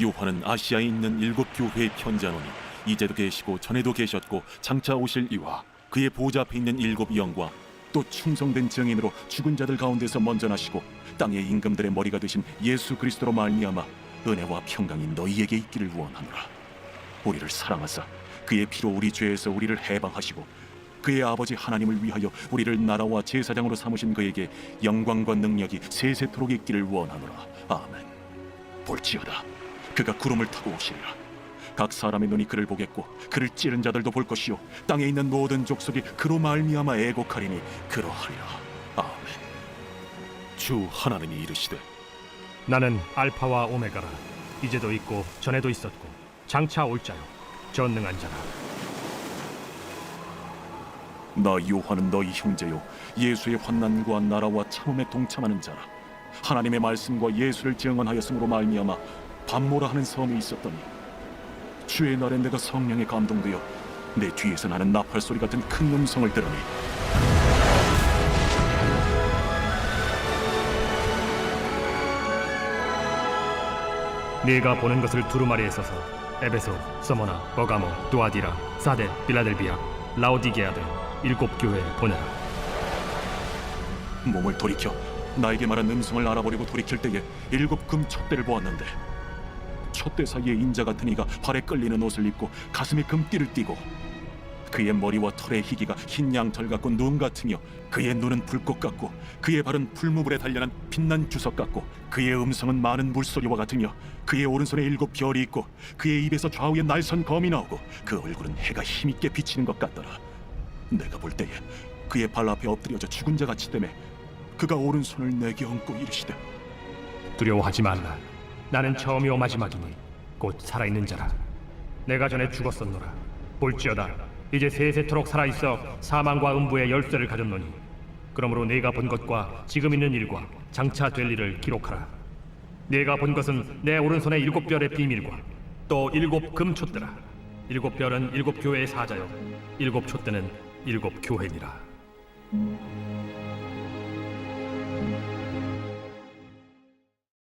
요한은 아시아에 있는 일곱 교회에 편지하노니 이제도 계시고 전에도 계셨고 장차 오실 이와 그의 보좌 앞에 있는 일곱 영과 또 충성된 증인으로 죽은 자들 가운데서 먼저 나시고 땅의 임금들의 머리가 되신 예수 그리스도로 말미암아 은혜와 평강이 너희에게 있기를 원하노라. 우리를 사랑하사 그의 피로 우리 죄에서 우리를 해방하시고 그의 아버지 하나님을 위하여 우리를 나라와 제사장으로 삼으신 그에게 영광과 능력이 세세토록 있기를 원하노라. 아멘. 볼지어다 그가 구름을 타고 오시리라. 각 사람의 눈이 그를 보겠고 그를 찌른 자들도 볼 것이요. 땅에 있는 모든 족속이 그로 말미암아 애곡하리니 그러하리라. 아멘. 주 하나님이 이르시되 나는 알파와 오메가라. 이제도 있고 전에도 있었고 장차 올 자요. 전능한 자라. 나 요한은 너희 형제요. 예수의 환난과 나라와 참음에 동참하는 자라. 하나님의 말씀과 예수를 증언하였으므로 말미암아 밤모라 하는 섬에 있었더니 주의 날에 내가 성령에 감동되어 내 뒤에서 나는 나팔 소리 같은 큰 음성을 들으니 네가 보는 것을 두루마리에 써서 에베소, 서머나, 버가모, 두아디라, 사데, 빌라델비아, 라오디게아 등 일곱 교회에 보내라. 몸을 돌이켜 나에게 말한 음성을 알아보려고 돌이킬 때에 일곱 금 촛대를 보았는데 촛대 사이에 인자 같은 이가 발에 끌리는 옷을 입고 가슴에 금띠를 띠고 그의 머리와 털의 희기가 흰 양털 같고 눈 같으며 그의 눈은 불꽃 같고 그의 발은 풀무불에 단련한 빛난 주석 같고 그의 음성은 많은 물소리와 같으며 그의 오른손에 일곱 별이 있고 그의 입에서 좌우에 날선 검이 나오고 그 얼굴은 해가 힘있게 비치는 것 같더라. 내가 볼 때에 그의 발 앞에 엎드려져 죽은 자 같이 되매 그가 오른손을 내게 얹고 이르시되 두려워하지 말라 나는 처음이요 마지막이니 곧 살아있는 자라. 내가 전에 죽었었노라. 볼지어다 이제 세세토록 살아있어 사망과 음부의 열쇠를 가졌노니. 그러므로 네가 본 것과 지금 있는 일과 장차 될 일을 기록하라. 네가 본 것은 내 오른손의 일곱 별의 비밀과 또 일곱 금촛대라. 일곱 별은 일곱 교회의 사자요 일곱 촛대는 일곱 교회니라